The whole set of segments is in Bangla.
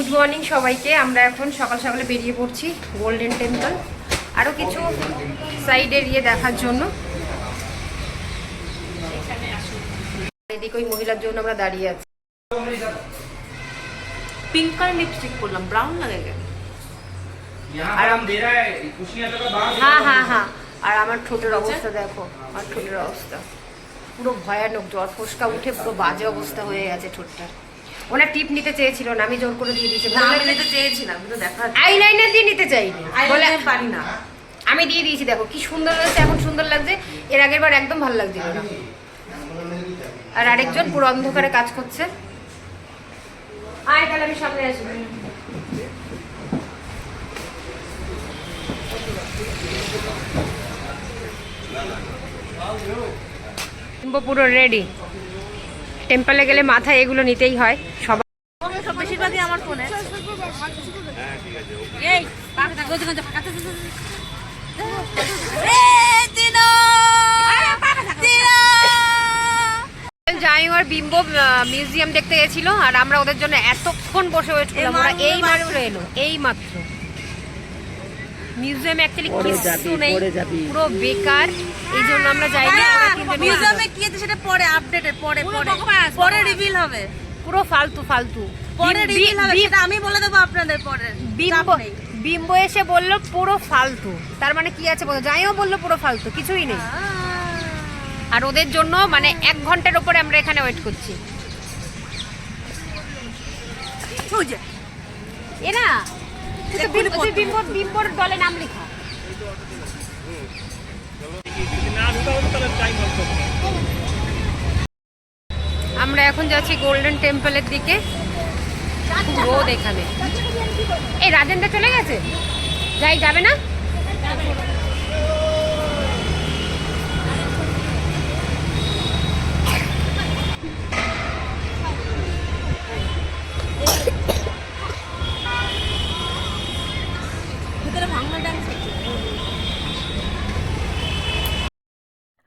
গুড মর্নিং সবাইকে। আমরা এখন সকাল সকালে বেরিয়ে পড়ছি গোল্ডেন টেম্পল আরও কিছু সাইডের ইয়ে দেখার জন্য। এদিকে ওই মহিলার জন্য আমরা দাঁড়িয়ে আছি। পিঙ্ক কালার লিপস্টিক করলাম ব্রাউন লাগে কেন? হ্যাঁ হ্যাঁ হ্যাঁ আর আমার ঠোঁটের অবস্থা দেখো আমার ঠোঁটের অবস্থা পুরো ভয়ানক জ্বর ফসকা উঠে পুরো বাজে অবস্থা হয়ে গেছে ঠোঁটটার ওনার টিপ নিতে চেয়েছিল না আমি জোর করে দিয়ে দিয়েছি। না আমি নিতে চেয়েছিলাম কিন্তু দেখা আইলাইনার দিয়ে নিতে চাইনি। বলে পারি না। আমি দিয়ে দিয়েছি দেখো কি সুন্দর লাগছে এখন সুন্দর লাগছে এর আগের বার একদম ভালো লাগছিল না। আর আরেকজন পুরো অন্ধকারে কাজ করছে। আয় তাহলে আমি সামনে আসি। পুরো রেডি টেম্পলে গেলে মাথায় এগুলো নিতেই হয়। সবাই সব বেশিরভাগই আমার ফোনে বিম্বো মিউজিয়াম দেখতে গেছিল আর আমরা ওদের জন্য এতক্ষণ বসে ওয়েট করলাম ওরা এই মাত্র এলো এই মাত্র মিউজিয়াম অ্যাকচুয়ালি কিছু নেই পুরো বেকার এই জন্য আমরা যাইনি আমরা তিনজন মিউজিয়ামে কি আছে সেটা পরে আপডেটেড পরে পরে পরে। রিভিল হবে। পুরো ফালতু ফালতু। পরে রিভিল হবে সেটা আমি বলে দেবো আপনাদের পরে। বিম্বো। বিম্বো এসে বলল পুরো ফালতু। তার মানে কি আছে বলো? যাইও বলল পুরো ফালতু কিছুই নেই। আর ওদের জন্য মানে এক ঘণ্টার উপরে আমরা এখানে ওয়েট করছি। এরা আমরা এখন যাচ্ছি গোল্ডেন টেম্পলের দিকে। রোদ এখানে। এই রাজেন্দ্র চলে গেছে? যাই, যাবে না?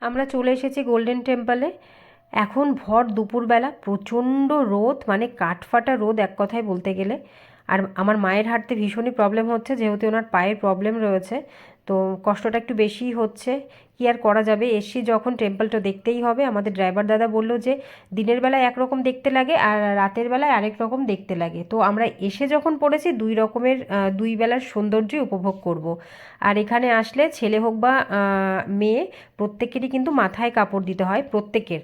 আমরা চলে এসেছি গোল্ডেন টেম্পলে এখন ভর দুপুরবেলা, প্রচণ্ড রোদ মানে কাঠফাটা রোদ এক কথায় বলতে গেলে। আর আমার মায়ের হাঁটতে ভীষণই প্রবলেম হচ্ছে, যেহেতু ওনার পায়ের প্রবলেম রয়েছে। তো কষ্টটা একটু বেশিই হচ্ছে। কি আর করা যাবে? এসছি যখন টেম্পলটা দেখতেই হবে, আমাদের ড্রাইভার দাদা বলল যে, দিনের বেলায় একরকম দেখতে লাগে আর রাতের বেলায় আরেক রকম দেখতে লাগে। তো আমরা এসে যখন পড়েছি, দুই রকমের দুই বেলার সৌন্দর্যই উপভোগ করব। আর এখানে আসলে ছেলে হোক বা মেয়ে, প্রত্যেকেরই কিন্তু মাথায় কাপড় দিতে হয়, প্রত্যেকের।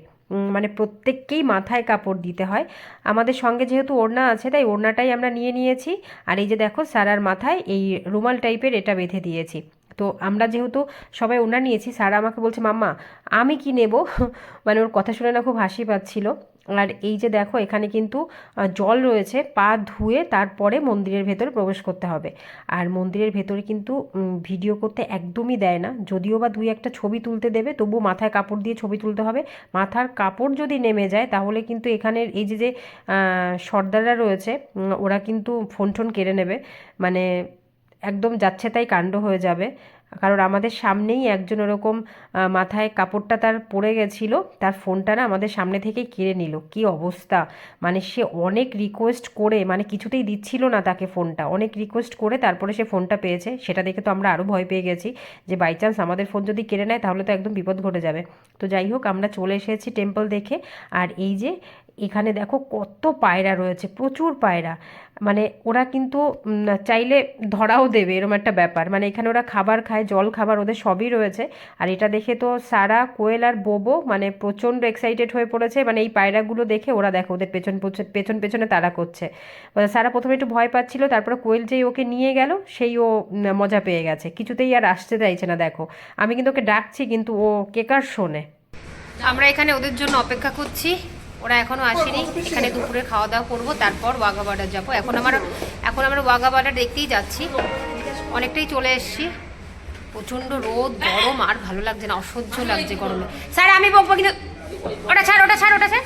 মানে প্রত্যেককেই মাথায় কাপড় দিতে হয়। আমাদের সঙ্গে যেহেতু ওড়না আছে, তাই ওড়নাটাই আমরা নিয়ে নিয়েছি। আর এই যে দেখো, সারার মাথায় এই রুমাল টাইপের এটা বেঁধে দিয়েছি। তো আমরা যেহেতু সবাই ওড়না নিয়েছি সারা আমাকে বলছে, মাম্মা, আমি কি নেব? মানে ওর কথা শুনে না খুব হাসি পাচ্ছিল। আর এই যে দেখো, এখানে কিন্তু জল রয়েছে, পা ধুয়ে তারপরে মন্দিরের ভেতরে প্রবেশ করতে হবে। আর মন্দিরের ভেতরে কিন্তু ভিডিও করতে একদমই দেয় না। যদিও বা দুই একটা ছবি তুলতে দেবে, তবু মাথায় কাপড় দিয়ে ছবি তুলতে হবে। মাথার কাপড় যদি নেমে যায়, তাহলে কিন্তু এখানের এই যে যে সর্দাররা রয়েছে ওরা কিন্তু ফোন টোন কেড়ে নেবে। মানে একদম যাচ্ছে তাই কাণ্ড হয়ে যাবে। কারণ আমাদের সামনেই একজন ওরকম মাথায় কাপড়টা তার পড়ে গেছিল, তার ফোনটা না আমাদের সামনে থেকেই কেড়ে নিল। কি অবস্থা? মানে সে অনেক রিকোয়েস্ট করে মানে কিছুতেই দিচ্ছিল না তাকে ফোনটা। অনেক রিকোয়েস্ট করে তারপরে সে ফোনটা পেয়েছে। সেটা দেখে তো আমরা আরও ভয় পেয়ে গেছি যে বাই চান্স আমাদের ফোন যদি কেড়ে নেয় তাহলে তো একদম বিপদ ঘটে যাবে। তো যাই হোক, আমরা চলে এসেছি টেম্পল দেখে। আর এই যে এখানে দেখো কত পায়রা রয়েছে, প্রচুর পায়রা। মানে ওরা কিন্তু চাইলে ধরাও দেবে এরকম একটা ব্যাপার। মানে এখানে ওরা খাবার খায়, জল খাবার ওদের সবই রয়েছে। আর এটা দেখে তো সারা কোয়েল আর বোবো মানে প্রচণ্ড এক্সাইটেড হয়ে পড়েছে। মানে এই পায়রাগুলো দেখে ওরা দেখো ওদের পেছন পেছন- পেছন তারা করছে। মানে সারা প্রথমে একটু ভয় পাচ্ছিল, তারপরে কোয়েল যেই ওকে নিয়ে গেল, সেই ও মজা পেয়ে গেছে। কিছুতেই আর আসতে চাইছে না, দেখো। আমি কিন্তু ওকে ডাকছি, কিন্তু ও কেকার শোনে? আমরা এখানে ওদের জন্য অপেক্ষা করছি। ওরা এখনও আসেনি। এখানে দুপুরে খাওয়া দাওয়া করব, তারপর ওয়াঘা বর্ডার যাব। এখন আমার, এখন আমরা ওয়াঘা বর্ডার দেখতেই যাচ্ছি। অনেকটাই চলে এসেছি। প্রচণ্ড রোদ, গরম, আর ভালো লাগছে না, অসহ্য লাগছে গরমে। স্যার, আমি বকবো কিন্তু, ওটা ছাড় ওটা ছাড় ওটা ছাড়।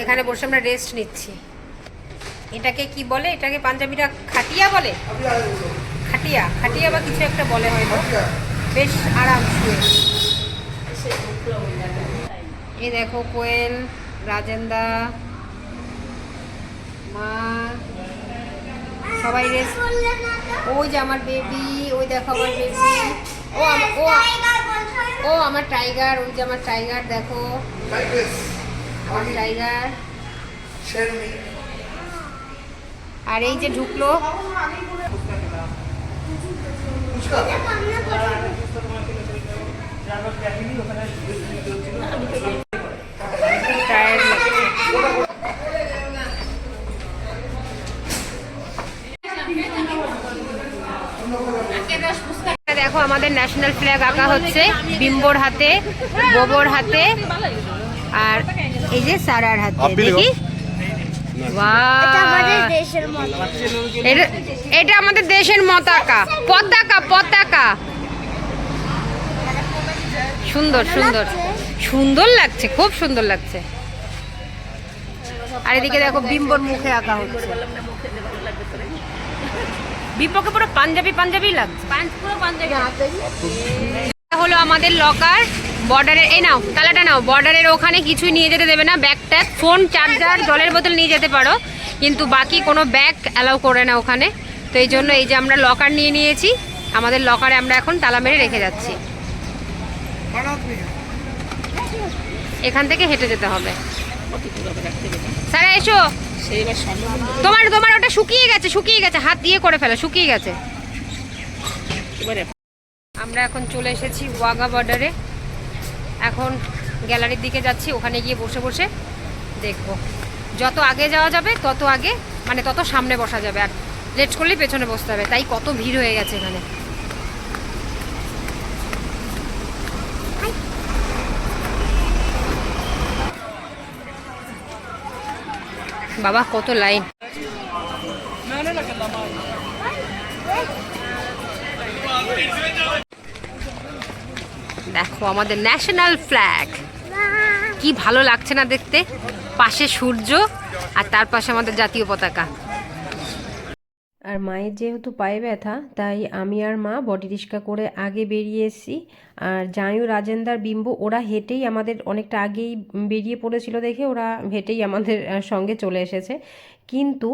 এখানে বসে আমরা রেস্ট নিচ্ছি। এটাকে কি বলে? এটাকে পাঞ্জাবিরা খাটিয়া বলে? খাটিয়া খাটিয়া বা কিছু একটা বলে হয়তো। বেশ আরাম শুয়ে। এই দেখো কোয়েল রাজেন্দা মা সবাই রেস্ট ওই যে আমার বেবি ওই দেখো আমার বেবি ও আমার ও ও আমার টাইগার ওই যে আমার টাইগার দেখো। আমার টাইগার আর এই যে ঢুকলো টায়ার্ড লাগছে দেখো আমাদের ন্যাশনাল ফ্ল্যাগ আঁকা হচ্ছে বিম্বর হাতে গোবর হাতে আর এই যে সারার হাতে দেখি! এটা- এটা আমাদের দেশের পতাকা পতাকা পতাকা। সুন্দর সুন্দর। সুন্দর লাগছে খুব সুন্দর লাগছে। আর এদিকে দেখো বিম্বর মুখে আঁকা হচ্ছে। বিপকে পুরো পাঞ্জাবি পাঞ্জাবি লাগছে। হলো আমাদের লকার বর্ডারের এই নাও তালাটা নাও বর্ডারের ওখানে কিছুই নিয়ে যেতে দেবে না ব্যাগ ট্যাগ ফোন চার্জার জলের বোতল নিয়ে যেতে পারো কিন্তু বাকি কোনো ব্যাগ অ্যালাউ করে না ওখানে। তো এই জন্য এই যে আমরা লকার নিয়ে নিয়েছি আমাদের লকারে আমরা এখন তালা মেরে রেখে যাচ্ছি। এখান থেকে হেঁটে যেতে হবে। স্যার এসো। তোমার তোমার ওটা শুকিয়ে গেছে শুকিয়ে গেছে। হাত দিয়ে করে ফেলো শুকিয়ে গেছে। আমরা এখন চলে এসেছি ওয়াগা বর্ডারে এখন গ্যালারির দিকে যাচ্ছি ওখানে গিয়ে বসে বসে দেখব। যত আগে যাওয়া যাবে তত আগে মানে তত সামনে বসা যাবে। আর লেট করলেই পেছনে বসতে হবে। তাই কত ভিড় হয়ে গেছে এখানে। বাবা, কত লাইন। দেখো, আমাদের ন্যাশনাল ফ্ল্যাগ কি ভালো লাগছে না দেখতে? পাশে সূর্য আর তার পাশে আমাদের জাতীয় পতাকা। আর মায়ের যেহেতু পায়ে ব্যথা, তাই আমি আর মা বডি রিক্সা করে আগে বেরিয়ে এসেছি। আর জায়ু রাজেন্দার, বিম্ব, ওরা হেঁটেই আমাদের অনেকটা আগেই বেরিয়ে পড়েছিল দেখে ওরা হেঁটেই আমাদের সঙ্গে চলে এসেছে। কিন্তু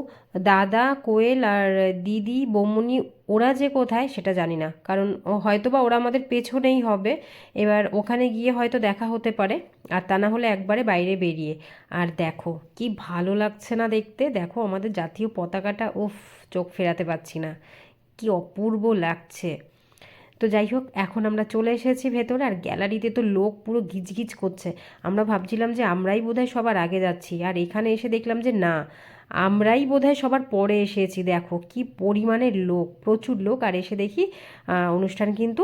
দাদা, কোয়েল আর দিদি বৌমনি ওরা যে কোথায় সেটা জানি না। কারণ ও হয়তো বা ওরা আমাদের পেছনেই হবে। এবার ওখানে গিয়ে হয়তো দেখা হতে পারে। আর তা না হলে একবারে বাইরে বেরিয়ে। আর দেখো, কি ভালো লাগছে না দেখতে। দেখো, আমাদের জাতীয় পতাকাটা, উফ, চোখ ফেরাতে পারছি না। কি অপূর্ব লাগছে। তো যাই হোক, এখন আমরা চলে এসেছি ভেতরে। আর গ্যালারিতে তো লোক পুরো গিজগিজ করছে। আমরা ভাবছিলাম যে আমরাই বোধহয় সবার আগে যাচ্ছি। আর এখানে এসে দেখলাম যে না আমরাই বোধহয় সবার পরে এসেছি, দেখো কি পরিমাণের লোক, প্রচুর লোক। আর এসে দেখি অনুষ্ঠান কিন্তু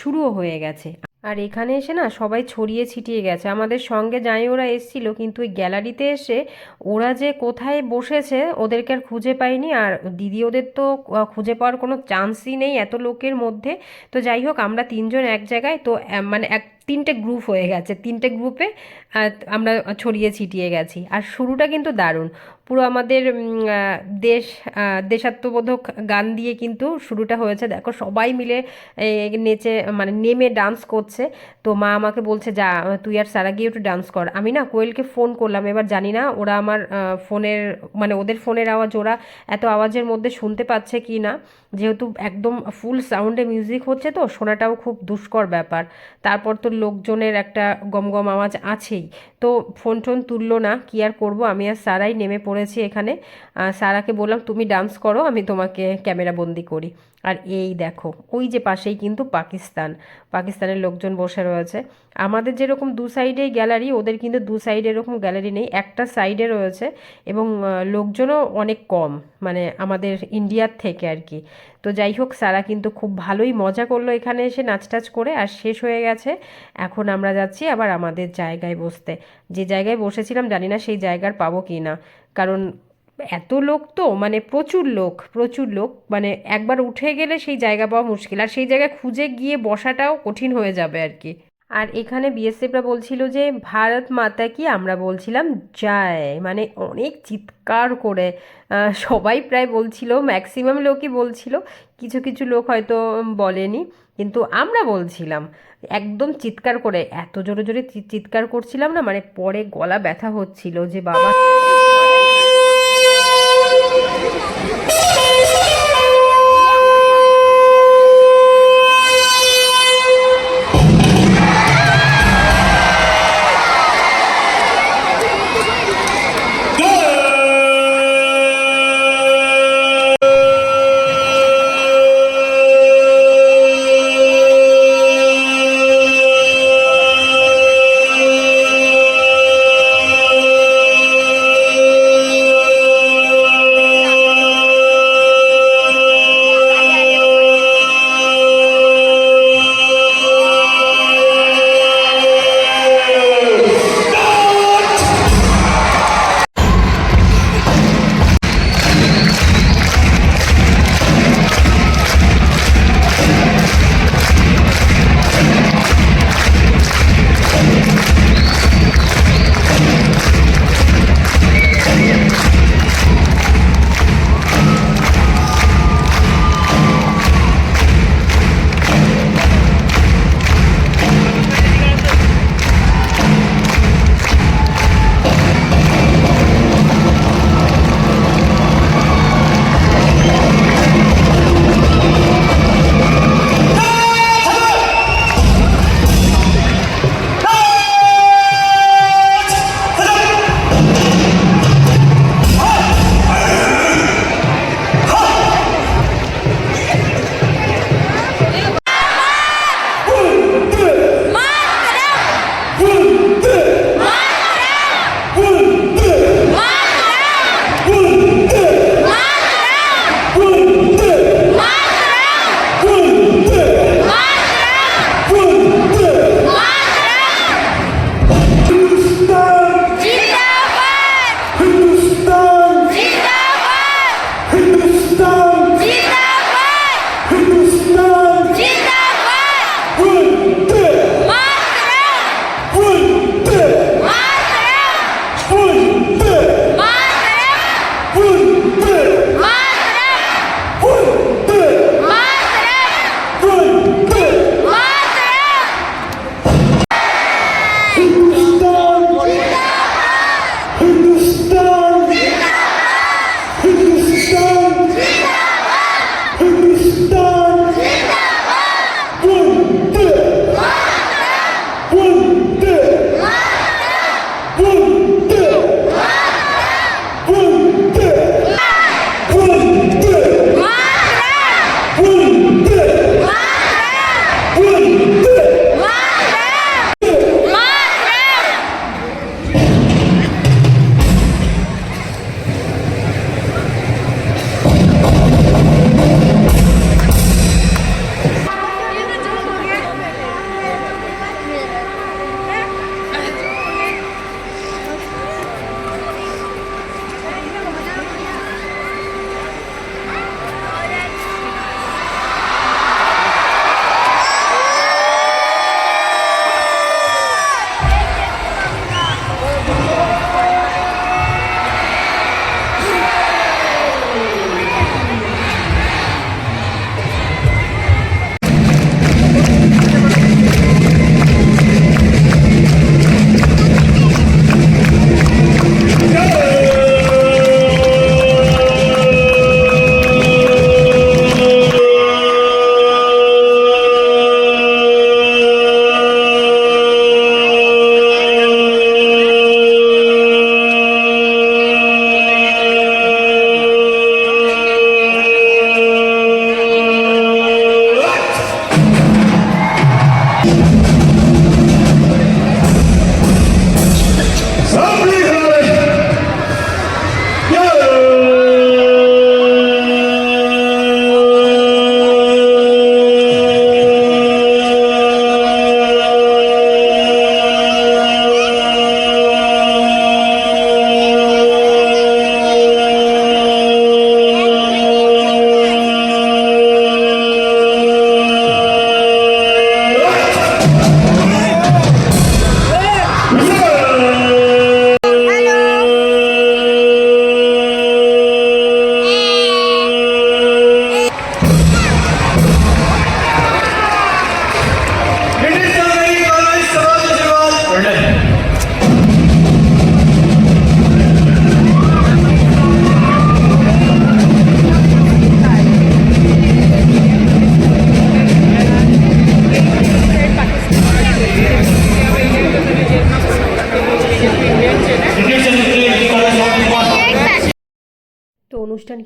শুরুও হয়ে গেছে। আর এখানে এসে না সবাই ছড়িয়ে ছিটিয়ে গেছে। আমাদের সঙ্গে যাই ওরা এসেছিল, কিন্তু ওই গ্যালারিতে এসে ওরা যে কোথায় বসেছে ওদেরকে আর খুঁজে পাইনি। আর দিদি ওদের তো খুঁজে পাওয়ার কোনো চান্সই নেই এত লোকের মধ্যে। তো যাই হোক, আমরা তিনজন এক জায়গায়, তো মানে এক, তিনটে গ্রুপ হয়ে গেছে। তিনটে গ্রুপে আমরা ছড়িয়ে ছিটিয়ে গেছি। আর শুরুটা কিন্তু দারুণ। পুরো আমাদের দেশ দেশাত্মবোধক গান দিয়ে কিন্তু শুরুটা হয়েছে। দেখো, সবাই মিলে নেচে মানে নেমে ডান্স করছে। তো মা আমাকে বলছে, যা, তুই আর সারা গিয়ে একটু ডান্স কর। আমি না কোয়েলকে ফোন করলাম। এবার জানি না ওরা আমার ফোনের মানে ওদের ফোনের আওয়াজ, ওরা এত আওয়াজের মধ্যে শুনতে পাচ্ছে কি না। যেহেতু একদম ফুল সাউন্ডে মিউজিক হচ্ছে তো, শোনাটাও খুব দুষ্কর ব্যাপার। তারপর তো লোকজনের একটা গমগম আওয়াজ আছেই। তো ফোন টোন তুললো না, কি আর করব? আমি আর সারাই নেমে পড়েছি এখানে। সারাকে বললাম, তুমি ডান্স করো, আমি তোমাকে ক্যামেরা বন্দি করি। আর এই দেখো, ওই যে পাশেই কিন্তু পাকিস্তান। পাকিস্তানের লোকজন বসে রয়েছে। আমাদের যেরকম দু সাইডেই গ্যালারি ওদের কিন্তু দু সাইডে এরকম গ্যালারি নেই, একটা সাইডে রয়েছে এবং লোকজনও অনেক কম মানে আমাদের ইন্ডিয়ার থেকে আর কি। তো যাই হোক, সারা কিন্তু খুব ভালোই মজা করল এখানে এসে নাচ টাচ করে, আর শেষ হয়ে গেছে। এখন আমরা যাচ্ছি আবার আমাদের জায়গায় বসতে। যে জায়গায় বসেছিলাম, জানি না সেই জায়গার পাবো কি না কারণ এত লোক তো মানে প্রচুর লোক প্রচুর লোক মানে একবার উঠে গেলে সেই জায়গা পাওয়া মুশকিল। আর সেই জায়গায় খুঁজে গিয়ে বসাটাও কঠিন হয়ে যাবে আর কি। আর এখানে বিএসএফরা বলছিল যে, ভারত মাতা কি? আমরা বলছিলাম, জয়। মানে অনেক চিৎকার করে সবাই প্রায় বলছিল, ম্যাক্সিমাম লোকই বলছিল, কিছু কিছু লোক হয়তো বলেনি, কিন্তু আমরা বলছিলাম, একদম চিৎকার করে, এত জোরে জোরে চিৎকার করছিলাম না মানে পরে গলা ব্যথা হচ্ছিল যে, বাবা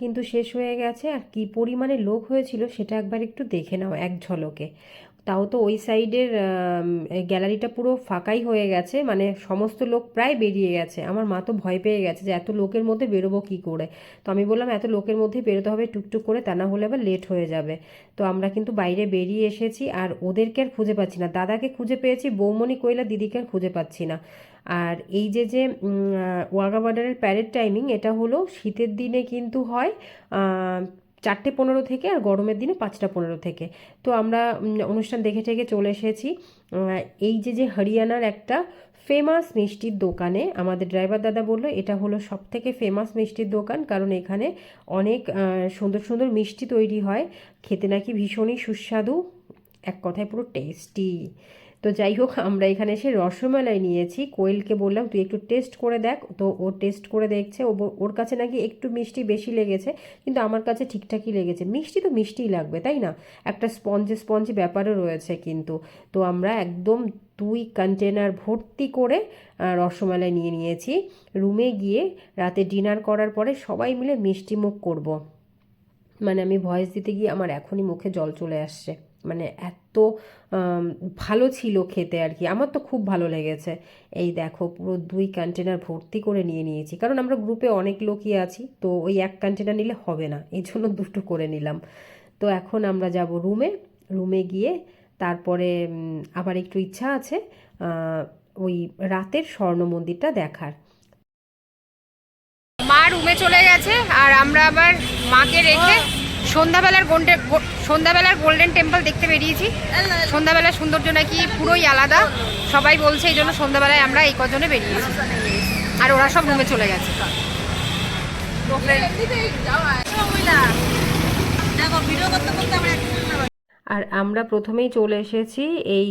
কিন্তু শেষ হয়ে গেছে আর কি পরিমাণে লোক হয়েছিল সেটা একবার একটু দেখে নাও এক ঝলকে। তাও তো ওই সাইডের গ্যালারিটা পুরো ফাঁকাই হয়ে গেছে মানে সমস্ত লোক প্রায় বেরিয়ে গেছে। আমার মা তো ভয় পেয়ে গেছে যে এত লোকের মধ্যে বেরোবো কী করে? তো আমি বললাম, এত লোকের মধ্যে বেরোতে হবে টুকটুক করে, তা না হলে আবার লেট হয়ে যাবে। তো আমরা কিন্তু বাইরে বেরিয়ে এসেছি আর ওদেরকে আর খুঁজে পাচ্ছি না। দাদাকে খুঁজে পেয়েছি, বৌমণি কইলা দিদিকে আর খুঁজে পাচ্ছি না। আর এই যে যে ওয়াগা বর্ডারের প্যারেড টাইমিং এটা হলো শীতের দিনে কিন্তু হয় চারটে পনেরো থেকে আর গরমের দিনে পাঁচটা পনেরো থেকে। তো আমরা অনুষ্ঠান দেখে টেকে চলে এসেছি। এই যে যে, হরিয়ানার একটা ফেমাস মিষ্টির দোকানে আমাদের ড্রাইভার দাদা বলল, এটা হলো সব থেকে ফেমাস মিষ্টির দোকান, কারণ এখানে অনেক সুন্দর সুন্দর মিষ্টি তৈরি হয়। খেতে নাকি ভীষণই সুস্বাদু, এক কথায় পুরো টেস্টি তো যাই হোক, আমরা এখানে এসে রসমালাই নিয়েছি। কোয়েলকে বললাম, তুই একটু টেস্ট করে দেখ। তো ও টেস্ট করে দেখছে। ও ওর কাছে নাকি একটু মিষ্টি বেশি লেগেছে, কিন্তু আমার কাছে ঠিকঠাকই লেগেছে। মিষ্টি তো মিষ্টিই লাগবে, তাই না? একটা স্পঞ্জে স্পঞ্জ ব্যাপারও রয়েছে কিন্তু। তো আমরা একদম দুই কন্টেনার ভর্তি করে রসমালাই নিয়ে নিয়েছি। রুমে গিয়ে রাতে ডিনার করার পরে সবাই মিলে মিষ্টি মুখ করব। মানে আমি ভয়েস দিতে গিয়ে আমার এখনই মুখে জল চলে আসছে। মানে এত ভালো ছিল খেতে আর কি। আমার তো খুব ভালো লেগেছে। এই দেখো, পুরো দুই কন্টেনার ভর্তি করে নিয়ে নিয়েছি। কারণ আমরা গ্রুপে অনেক লোকই আছি, তো ওই এক কন্টেনার নিলে হবে না। এই জন্য দুটো করে নিলাম। তো এখন আমরা যাব রুমে রুমে গিয়ে তারপরে আবার একটু ইচ্ছা আছে ওই রাতের স্বর্ণ মন্দিরটা দেখার। মা রুমে চলে গেছে, আর আমরা আবার মাকে রেখে সন্ধ্যাবেলার গোল্ডেন সন্ধ্যাবেলার গোল্ডেন টেম্পল দেখতে বেরিয়েছি। সন্ধ্যাবেলার সৌন্দর্য নাকি পুরোই আলাদা। সবাই বলছে এই জন্য সন্ধ্যাবেলায় আমরা এই কজনে বেরিয়েছি। আর ওরা সব রুমে চলে গেছে। আর আমরা প্রথমেই চলে এসেছি এই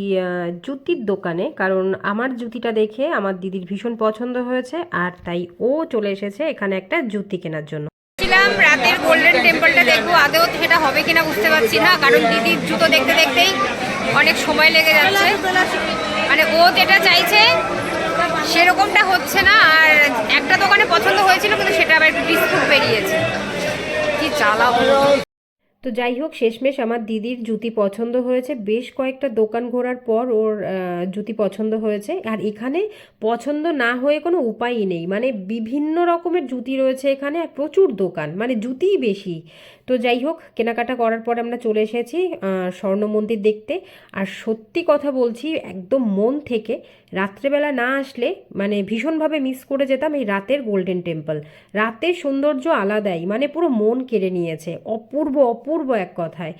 জুতির দোকানে, কারণ আমার জুতিটা দেখে আমার দিদির ভীষণ পছন্দ হয়েছে, আর তাই ও চলে এসেছে এখানে একটা জুতি কেনার জন্য। ছিলাম রাতের গোল্ডেন টেম্পলটা দেখব আদেও সেটা হবে কিনা বুঝতে পারছি না, কারণ দিদির জুতো দেখতে দেখতেই অনেক সময় লেগে যাচ্ছে। মানে ও যেটা চাইছে, সেরকমটা হচ্ছে না, আর একটা দোকানে পছন্দ হয়েছিল, কিন্তু সেটা আবার একটু ডিসপুট বেরিয়েছে কি চালাবো তো যাই হোক, শেষমেশ আমার দিদির জুতি পছন্দ হয়েছে। বেশ কয়েকটা দোকান ঘোরার পর ওর জুতি পছন্দ হয়েছে। আর এখানে পছন্দ না হয়ে কোনো উপায়ই নেই। মানে বিভিন্ন রকমের জুতি রয়েছে এখানে, আর প্রচুর দোকান। মানে জুতিই বেশি। তো যাই হোক, কেনাকাটা করার পর আমরা চলে এসেছি স্বর্ণ মন্দির দেখতে। আর সত্যি কথা বলছি, একদম মন থেকে রাত্রেবেলা না আসলে মানে ভীষণভাবে মিস করে যেতাম এই রাতের গোল্ডেন টেম্পল রাতের সৌন্দর্য আলাদাই মানে পুরো মন কেড়ে নিয়েছে, অপূর্ব অপূর্ব এক কথায়।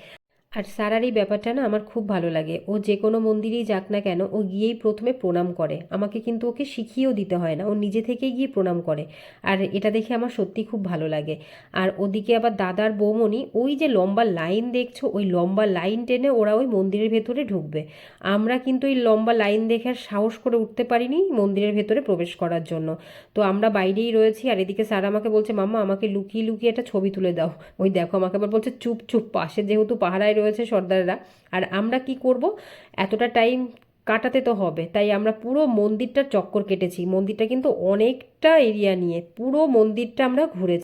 আর সারার এই ব্যাপারটা না আমার খুব ভালো লাগে। ও যে কোনো মন্দিরেই যাক না কেন, ও গিয়েই প্রথমে প্রণাম করে। আমাকে কিন্তু ওকে শিখিয়েও দিতে হয় না। ও নিজে থেকেই গিয়ে প্রণাম করে। আর এটা দেখে আমার সত্যি খুব ভালো লাগে। আর ওদিকে আবার দাদার বৌমণি, ওই যে লম্বা লাইন দেখছ, ওই লম্বা লাইন টেনে ওরা ওই মন্দিরের ভেতরে ঢুকবে। আমরা কিন্তু এই লম্বা লাইন দেখে আর সাহস করে উঠতে পারিনি মন্দিরের ভেতরে প্রবেশ করার জন্য। তো আমরা বাইরেই রয়েছি আর এদিকে স্যার আমাকে বলছে, মাম্মা, আমাকে লুকিয়ে লুকিয়ে একটা ছবি তুলে দাও। ওই দেখো, আমাকে আবার বলছে, চুপ চুপ, পাশে যেহেতু পাহারায় রয়েছে সর্দাররা। আর আমরা কি করব? এতটা টাইম কাটাতে তো হবে। তাই আমরা পুরো মন্দিরটার চক্কর কেটেছি। মন্দিরটা কিন্তু অনেকটা এরিয়া নিয়ে পুরো মন্দিরটা আমরা ঘুরেছি।